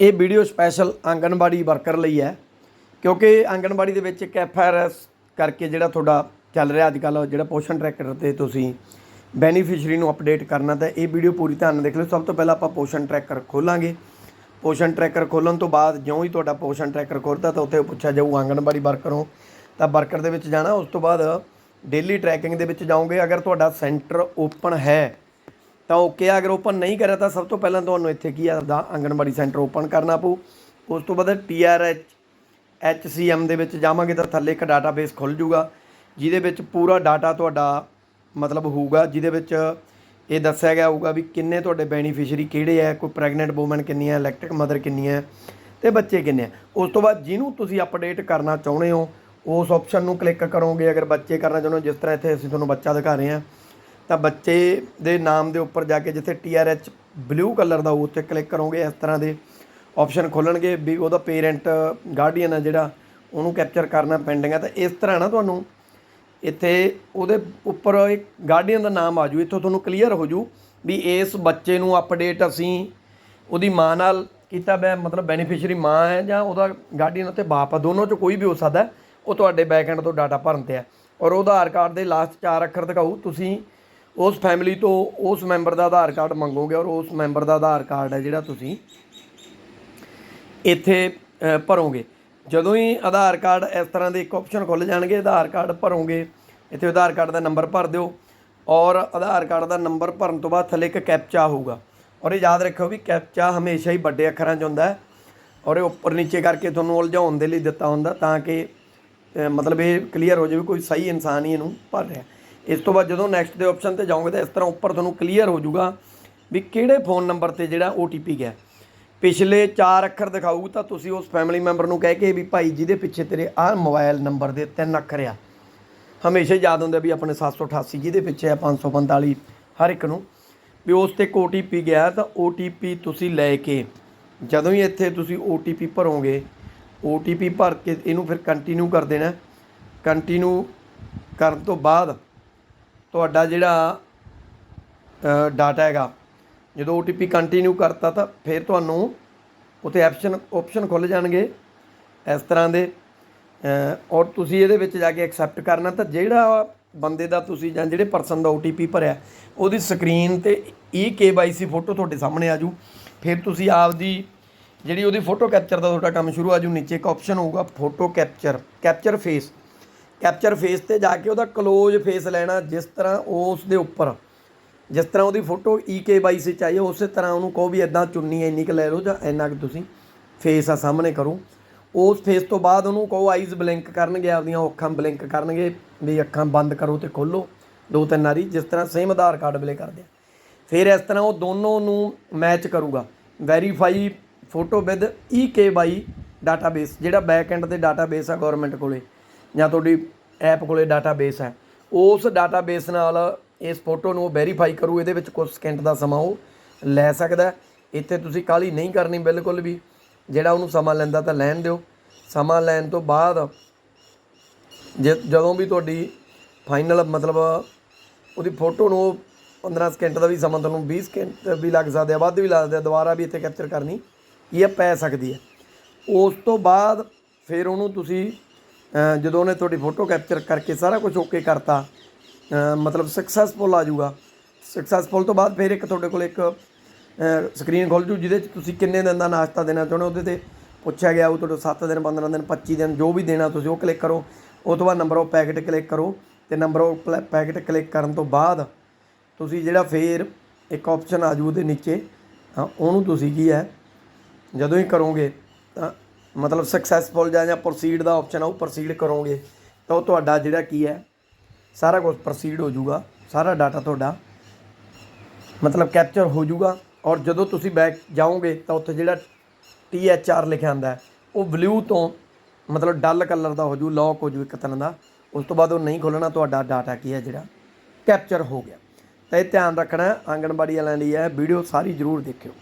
ਇਹ video special anganwadi worker ਲਈ ਹੈ, ਕਿਉਂਕਿ ਆਂਗਣਵਾੜੀ ਦੇ ਵਿੱਚ ਇੱਕ ਐਫਆਰਐਸ ਕਰਕੇ ਜਿਹੜਾ ਤੁਹਾਡਾ ਚੱਲ ਰਿਹਾ ਅੱਜ ਕੱਲ੍ਹ ਜਿਹੜਾ ਪੋਸ਼ਨ ਟਰੈਕਰ ਤੇ ਤੁਸੀਂ ਬੈਨੀਫੀਸ਼ੀਅਰੀ ਨੂੰ ਅਪਡੇਟ ਕਰਨਾ ਤਾਂ ਇਹ ਵੀਡੀਓ ਪੂਰੀ ਧਿਆਨ ਨਾਲ ਦੇਖ ਲਓ। ਸਭ ਤੋਂ ਪਹਿਲਾਂ ਆਪਾਂ ਪੋਸ਼ਨ ਟਰੈਕਰ ਖੋਲਾਂਗੇ। ਪੋਸ਼ਨ ਟਰੈਕਰ ਖੋਲਣ ਤੋਂ ਬਾਅਦ ਜਿਉਂ ਹੀ ਤੁਹਾਡਾ ਪੋਸ਼ਨ ਟਰੈਕਰ ਖੁੱਲਦਾ ਤਾਂ ਉੱਥੇ ਪੁੱਛਿਆ ਜਾਊ ਆਂਗਣਵਾੜੀ ਵਰਕਰ। ਹੋ ਤਾਂ ਵਰਕਰ ਦੇ ਵਿੱਚ ਜਾਣਾ, ਉਸ ਤੋਂ ਬਾਅਦ ਡੇਲੀ ਟਰੈਕਿੰਗ ਦੇ ਵਿੱਚ ਜਾਓਗੇ। ਅਗਰ ਤੁਹਾਡਾ ਸੈਂਟਰ ਓਪਨ ਹੈ ਤਾਂ ਓਕੇ ਆ ਅਗਰ ਓਪਨ ਨਹੀਂ ਕਰਿਆ ਤਾਂ ਸਭ ਤੋਂ ਪਹਿਲਾਂ ਤੁਹਾਨੂੰ ਇੱਥੇ ਕੀ ਆ, ਦਾ ਆਂਗਣਵਾੜੀ ਸੈਂਟਰ ਓਪਨ ਕਰਨਾ ਪਊ। ਉਸ ਤੋਂ ਬਾਅਦ ਟੀਆਰਐਚ ਐਚਸੀਐਮ ਦੇ ਵਿੱਚ ਜਾਵਾਂਗੇ ਤਾਂ ਥੱਲੇ ਇੱਕ ਡਾਟਾਬੇਸ ਖੁੱਲ ਜੂਗਾ, ਜਿਹਦੇ ਵਿੱਚ ਪੂਰਾ ਡਾਟਾ ਤੁਹਾਡਾ ਮਤਲਬ ਹੋਊਗਾ, ਜਿਹਦੇ ਵਿੱਚ ਇਹ ਦੱਸਿਆ ਗਿਆ ਹੋਊਗਾ ਵੀ ਕਿੰਨੇ ਤੁਹਾਡੇ ਬੈਨੀਫੀਸ਼ੀਅਰੀ ਕਿਹੜੇ ਆ, ਕੋਈ ਪ੍ਰੈਗਨੈਂਟ ਔਮਨ ਕਿੰਨੀ ਹੈ ਇਲੈਕਟ੍ਰਿਕ ਮਦਰ ਕਿੰਨੀ ਹੈ ਤੇ ਬੱਚੇ ਕਿੰਨੇ ਆ। ਉਸ ਤੋਂ ਬਾਅਦ ਜਿਹਨੂੰ ਤੁਸੀਂ ਅਪਡੇਟ ਕਰਨਾ ਚਾਹੁੰਦੇ ਹੋ, ਉਸ ਆਪਸ਼ਨ ਨੂੰ ਕਲਿੱਕ ਕਰੋਗੇ, ਅਗਰ ਬੱਚੇ ਕਰਨਾ ਚਾਹੁੰਦੇ ਹੋ, ਜਿਸ ਤਰ੍ਹਾਂ ਇੱਥੇ ਅਸੀਂ ਤੁਹਾਨੂੰ ਬੱਚਾ ਦਿਖਾ ਰਹੇ ਹਾਂ ਤਾਂ ਬੱਚੇ ਦੇ ਨਾਮ ਦੇ ਉੱਪਰ ਜਾ ਕੇ ਜਿੱਥੇ TRH ਬਲੂ ਕਲਰ ਦਾ ਉੱਤੇ ਕਲਿੱਕ ਕਰੋਗੇ, ਇਸ ਤਰ੍ਹਾਂ ਦੇ ਆਪਸ਼ਨ ਖੋਲਣਗੇ ਵੀ ਉਹਦਾ ਪੇਰੈਂਟ ਗਾਰਡੀਅਨ ਆ ਜਿਹੜਾ, ਉਹਨੂੰ ਕੈਪਚਰ ਕਰਨਾ ਪੈਂਡਿੰਗ ਹੈ ਤਾਂ ਇਸ ਤਰ੍ਹਾਂ ਨਾ ਤੁਹਾਨੂੰ ਇੱਥੇ ਉਹਦੇ ਉੱਪਰ ਇੱਕ ਗਾਰਡੀਅਨ ਦਾ ਨਾਮ ਆ ਜੂ ਇੱਥੋਂ ਤੁਹਾਨੂੰ ਕਲੀਅਰ ਹੋ ਜੂ ਵੀ ਇਸ ਬੱਚੇ ਨੂੰ ਅਪਡੇਟ ਅਸੀਂ ਉਹਦੀ ਮਾਂ ਨਾਲ ਕੀਤਾ ਬੈ, ਮਤਲਬ ਬੈਨੀਫੀਸ਼ੀਅਰੀ ਮਾਂ ਹੈ ਜਾਂ ਉਹਦਾ ਗਾਰਡੀਅਨ ਅਤੇ ਬਾਪ ਆ, ਦੋਨੋਂ ਚੋਂ ਕੋਈ ਵੀ ਹੋ ਸਕਦਾ, ਉਹ ਤੁਹਾਡੇ ਬੈਕਐਂਡ ਤੋਂ ਡਾਟਾ ਭਰਨ ਤੇ ਹੈ ਔਰ ਉਹ ਆਧਾਰ ਕਾਰਡ ਦੇ ਲਾਸਟ ਚਾਰ ਅੱਖਰ ਦਿਖਾਊ, ਤੁਸੀਂ ਉਸ ਫੈਮਿਲੀ ਤੋਂ ਉਸ ਮੈਂਬਰ ਦਾ ਆਧਾਰ ਕਾਰਡ ਮੰਗੋਗੇ ਔਰ ਉਸ ਮੈਂਬਰ ਦਾ ਆਧਾਰ ਕਾਰਡ ਹੈ ਜਿਹੜਾ ਤੁਸੀਂ ਇੱਥੇ ਭਰੋਗੇ। ਜਦੋਂ ਹੀ ਆਧਾਰ ਕਾਰਡ ਇਸ ਤਰ੍ਹਾਂ ਦੇ ਇੱਕ ਆਪਸ਼ਨ ਖੁੱਲ ਜਾਣਗੇ, ਆਧਾਰ ਕਾਰਡ ਭਰੋਗੇ, ਇੱਥੇ ਆਧਾਰ ਕਾਰਡ ਦਾ ਨੰਬਰ ਭਰ ਦਿਓ ਔਰ ਆਧਾਰ ਕਾਰਡ ਦਾ ਨੰਬਰ ਭਰਨ ਤੋਂ ਬਾਅਦ ਥੱਲੇ ਇੱਕ ਕੈਪਚਾ ਹੋਊਗਾ। ਔਰ ਇਹ ਯਾਦ ਰੱਖਿਓ ਵੀ ਕੈਪਚਾ ਹਮੇਸ਼ਾ ਹੀ ਵੱਡੇ ਅੱਖਰਾਂ 'ਚ ਹੁੰਦਾ ਹੈ ਔਰ ਇਹ ਉੱਪਰ ਨੀਚੇ ਕਰਕੇ ਤੁਹਾਨੂੰ ਉਲਝਾਉਣ ਦੇ ਲਈ ਦਿੱਤਾ ਹੁੰਦਾ ਤਾਂ ਕਿ ਮਤਲਬ ਇਹ ਕਲੀਅਰ ਹੋ ਜਾਵੇ ਕੋਈ ਸਹੀ ਇਨਸਾਨ ਹੀ ਇਹਨੂੰ ਭਰ ਰਿਹਾ। ਇਸ ਤੋਂ ਬਾਅਦ ਜਦੋਂ ਨੈਕਸਟ ਦੇ ਆਪਸ਼ਨ ਤੇ ਜਾਓਗੇ ਤਾਂ ਇਸ ਤਰ੍ਹਾਂ ਉੱਪਰ ਤੁਹਾਨੂੰ ਕਲੀਅਰ ਹੋ ਜਾਊਗਾ ਵੀ ਕਿਹੜੇ ਫੋਨ ਨੰਬਰ ਤੇ ਜਿਹੜਾ OTP ਗਿਆ। ਪਿਛਲੇ 4 ਅੱਖਰ ਦਿਖਾਊ ਤਾਂ ਤੁਸੀਂ ਉਸ ਫੈਮਿਲੀ ਮੈਂਬਰ ਨੂੰ ਕਹਿ ਕੇ ਵੀ ਭਾਈ ਜਿਹਦੇ ਪਿੱਛੇ ਤੇਰੇ ਆਹ ਮੋਬਾਈਲ ਨੰਬਰ ਦੇ ਤਿੰਨ ਅੱਖਰ ਆ। ਹਮੇਸ਼ਾ ਯਾਦ ਹੁੰਦਾ ਵੀ ਆਪਣੇ 788 ਜਿਹਦੇ ਪਿੱਛੇ ਆ 545 ਹਰ ਇੱਕ ਨੂੰ। ਵੀ ਉਸ ਤੇ ਇੱਕ OTP ਗਿਆ ਤਾਂ OTP ਤੁਸੀਂ ਲੈ ਕੇ ਜਦੋਂ ਹੀ ਇੱਥੇ ਤੁਸੀਂ OTP ਭਰੋਗੇ OTP ਭਰ ਕੇ ਇਹਨੂੰ ਫਿਰ ਕੰਟੀਨਿਊ ਕਰ ਦੇਣਾ। ਕੰਟੀਨਿਊ ਕਰਨ ਤੋਂ ਬਾਅਦ ਤੁਹਾਡਾ ਜਿਹੜਾ ਡਾਟਾ ਹੈਗਾ, ਜਦੋਂ OTP ਕੰਟੀਨਿਊ ਕਰਤਾ ਤਾਂ ਫਿਰ ਤੁਹਾਨੂੰ ਉੱਥੇ ਆਪਸ਼ਨ ਆਪਸ਼ਨ ਖੁੱਲ ਜਾਣਗੇ ਇਸ ਤਰ੍ਹਾਂ ਦੇ ਔਰ ਤੁਸੀਂ ਇਹਦੇ ਵਿੱਚ ਜਾ ਕੇ ਐਕਸੈਪਟ ਕਰਨਾ ਤਾਂ ਜਿਹੜਾ ਬੰਦੇ ਦਾ ਤੁਸੀਂ ਜਾਂ ਜਿਹੜੇ ਪਰਸਨ ਦਾ OTP ਭਰਿਆ, ਉਹਦੀ ਸਕਰੀਨ ਤੇ E KYC ਫੋਟੋ ਤੁਹਾਡੇ ਸਾਹਮਣੇ ਆ ਜੂ। ਫਿਰ ਤੁਸੀਂ ਆਪਦੀ ਜਿਹੜੀ ਉਹਦੀ ਫੋਟੋ ਕੈਪਚਰ ਦਾ ਤੁਹਾਡਾ ਕੰਮ ਸ਼ੁਰੂ ਆ ਜੂ, ਨੀਚੇ ਇੱਕ ਆਪਸ਼ਨ ਹੋਊਗਾ photo capture capture face capture face ਤੇ ਜਾ ਕੇ ਉਹਦਾ ক্লোਜ਼ ਫੇਸ ਲੈਣਾ ਜਿਸ ਤਰ੍ਹਾਂ ਉਸ ਦੇ ਉੱਪਰ। ਜਿਸ ਤਰ੍ਹਾਂ ਉਹਦੀ ਫੋਟੋ EKYC ਚਾਹੀਏ ਉਸੇ ਤਰ੍ਹਾਂ ਉਹਨੂੰ ਕਹੋ ਵੀ ਇਦਾਂ ਚੁੰਨੀ ਇੰਨੀ ਕੁ ਲੈ ਲਓ ਜਾਂ ਇੰਨਾ ਕੁ ਤੁਸੀਂ ਫੇਸ ਆ ਸਾਹਮਣੇ ਕਰੋ। ਉਸ ਫੇਸ ਤੋਂ ਬਾਅਦ ਉਹਨੂੰ ਕਹੋ ਆਈਜ਼ ਬਲਿੰਕ ਕਰਨਗੇ, ਆਪਦੀਆਂ ਅੱਖਾਂ ਬਲਿੰਕ ਕਰਨਗੇ, ਵੀ ਅੱਖਾਂ ਬੰਦ ਕਰੋ ਤੇ ਖੋਲੋ, ਦੋ ਤਿੰਨ ਵਾਰੀ, ਜਿਸ ਤਰ੍ਹਾਂ ਸੇਮ ਆਧਾਰ ਕਾਰਡ ਵੇਲੇ ਕਰਦੇ ਆ। ਫਿਰ ਇਸ ਤਰ੍ਹਾਂ ਉਹ ਦੋਨੋਂ ਨੂੰ ਮੈਚ ਕਰੂਗਾ। Verify photo with EKY database ਜਿਹੜਾ ਬੈਕ ਐਂਡ ਤੇ ਡਾਟਾਬੇਸ ਆ ਗਵਰਨਮੈਂਟ ਕੋਲੇ, ਜਾਂ ਤੁਹਾਡੀ ਐਪ ਕੋਲੇ ਡਾਟਾਬੇਸ ਹੈ। ਉਸ ਡਾਟਾਬੇਸ ਨਾਲ ਇਸ ਫੋਟੋ ਨੂੰ ਵੈਰੀਫਾਈ ਕਰੂ, ਇਹਦੇ ਵਿੱਚ ਕੁਝ ਸਕਿੰਟ ਦਾ ਸਮਾਂ ਉਹ ਲੈ ਸਕਦਾ ਇੱਥੇ ਤੁਸੀਂ ਕਾਲੀ ਨਹੀਂ ਕਰਨੀ ਬਿਲਕੁਲ ਵੀ। ਜਿਹੜਾ ਉਹਨੂੰ ਸਮਾਂ ਲੈਂਦਾ ਤਾਂ ਲੈਣ ਦਿਓ। ਸਮਾਂ ਲੈਣ ਤੋਂ ਬਾਅਦ ਜੇ ਜਦੋਂ ਵੀ ਤੁਹਾਡੀ ਫਾਈਨਲ ਮਤਲਬ ਉਹਦੀ ਫੋਟੋ ਨੂੰ ਉਹ 15 ਸਕਿੰਟ ਦਾ ਵੀ ਸਮਾਂ ਤੁਹਾਨੂੰ 20 ਸਕਿੰਟ ਵੀ ਲੱਗ ਸਕਦੇ ਆ, ਵੱਧ ਵੀ ਲੱਗਦੇ ਆ, ਦੁਬਾਰਾ ਵੀ ਇੱਥੇ ਕੈਪਚਰ ਕਰਨੀ, ਇਹ ਪੈ ਸਕਦੀ ਹੈ। ਉਸ ਤੋਂ ਬਾਅਦ ਫਿਰ ਉਹਨੂੰ ਤੁਸੀਂ ਜਦੋਂ ਉਹਨੇ ਤੁਹਾਡੀ ਫੋਟੋ ਕੈਪਚਰ ਕਰਕੇ ਸਾਰਾ ਕੁਝ ਓਕੇ ਕਰਤਾ ਮਤਲਬ ਸਕਸੈਸਫੁਲ ਆ ਜਾਊਗਾ। ਸਕਸੈਸਫੁਲ ਤੋਂ ਬਾਅਦ ਫਿਰ ਇੱਕ ਤੁਹਾਡੇ ਕੋਲ ਇੱਕ ਸਕਰੀਨ ਖੁੱਲ ਜੂ, ਜਿਹਦੇ 'ਚ ਤੁਸੀਂ ਕਿੰਨੇ ਦਿਨ ਦਾ ਨਾਸ਼ਤਾ ਦੇਣਾ ਚਾਹੁੰਦੇ ਹੋ, ਉਹਦੇ ਤੇ ਪੁੱਛਿਆ ਗਿਆ ਉਹ ਤੁਹਾਡੇ 7 ਦਿਨ 15 ਦਿਨ 25 ਦਿਨ, ਜੋ ਵੀ ਦੇਣਾ ਤੁਸੀਂ ਉਹ ਕਲਿੱਕ ਕਰੋ। ਉਸ ਤੋਂ ਬਾਅਦ ਨੰਬਰ ਆਫ ਪੈਕਟ ਕਲਿੱਕ ਕਰੋ ਤੇ ਨੰਬਰ ਆਫ ਪੈਕਟ ਕਲਿੱਕ ਕਰਨ ਤੋਂ ਬਾਅਦ ਤੁਸੀਂ ਜਿਹੜਾ ਫੇਰ ਇੱਕ ਆਪਸ਼ਨ ਆ ਜੂ ਉਹਦੇ ਨੀਚੇ। ਹਾਂ, ਉਹਨੂੰ ਤੁਸੀਂ ਕੀ ਹੈ, ਜਦੋਂ ਹੀ ਕਰੋਗੇ ਤਾਂ ਮਤਲਬ ਸਕਸੈਸਫੁਲ ਜਾਂ ਜਾਂ ਪ੍ਰੋਸੀਡ ਦਾ ਆਪਸ਼ਨ ਆ, ਉਹ ਪ੍ਰੋਸੀਡ ਕਰੋਗੇ, ਤਾਂ ਉਹ ਤੁਹਾਡਾ ਜਿਹੜਾ ਕੀ ਹੈ, ਸਾਰਾ ਕੁਝ ਪ੍ਰੋਸੀਡ ਹੋ ਜਾਊਗਾ, ਸਾਰਾ ਡਾਟਾ ਤੁਹਾਡਾ ਮਤਲਬ ਕੈਪਚਰ ਹੋ ਜਾਊਗਾ, ਔਰ ਜਦੋਂ ਤੁਸੀਂ ਬੈਕ ਜਾਓਗੇ, ਤਾਂ ਉੱਥੇ ਜਿਹੜਾ THR ਲਿਖਿਆ ਹੁੰਦਾ ਉਹ ਬਲੂ ਤੋਂ ਮਤਲਬ ਡਲ ਕਲਰ ਦਾ ਹੋ ਜੂ ਲੌਕ ਹੋ ਜੂ ਇੱਕ ਤਰ੍ਹਾਂ ਦਾ, ਉਸ ਤੋਂ ਬਾਅਦ ਉਹ ਨਹੀਂ ਖੋਲਣਾ ਤੁਹਾਡਾ ਡਾਟਾ ਕੀ ਹੈ ਜਿਹੜਾ ਕੈਪਚਰ ਹੋ ਗਿਆ। ਤਾਂ ਇਹ ਧਿਆਨ ਰੱਖਣਾ, ਆਂਗਣਵਾੜੀ ਵਾਲਿਆਂ ਲਈ ਇਹ ਵੀਡੀਓ ਸਾਰੀ ਜ਼ਰੂਰ ਦੇਖਿਓ।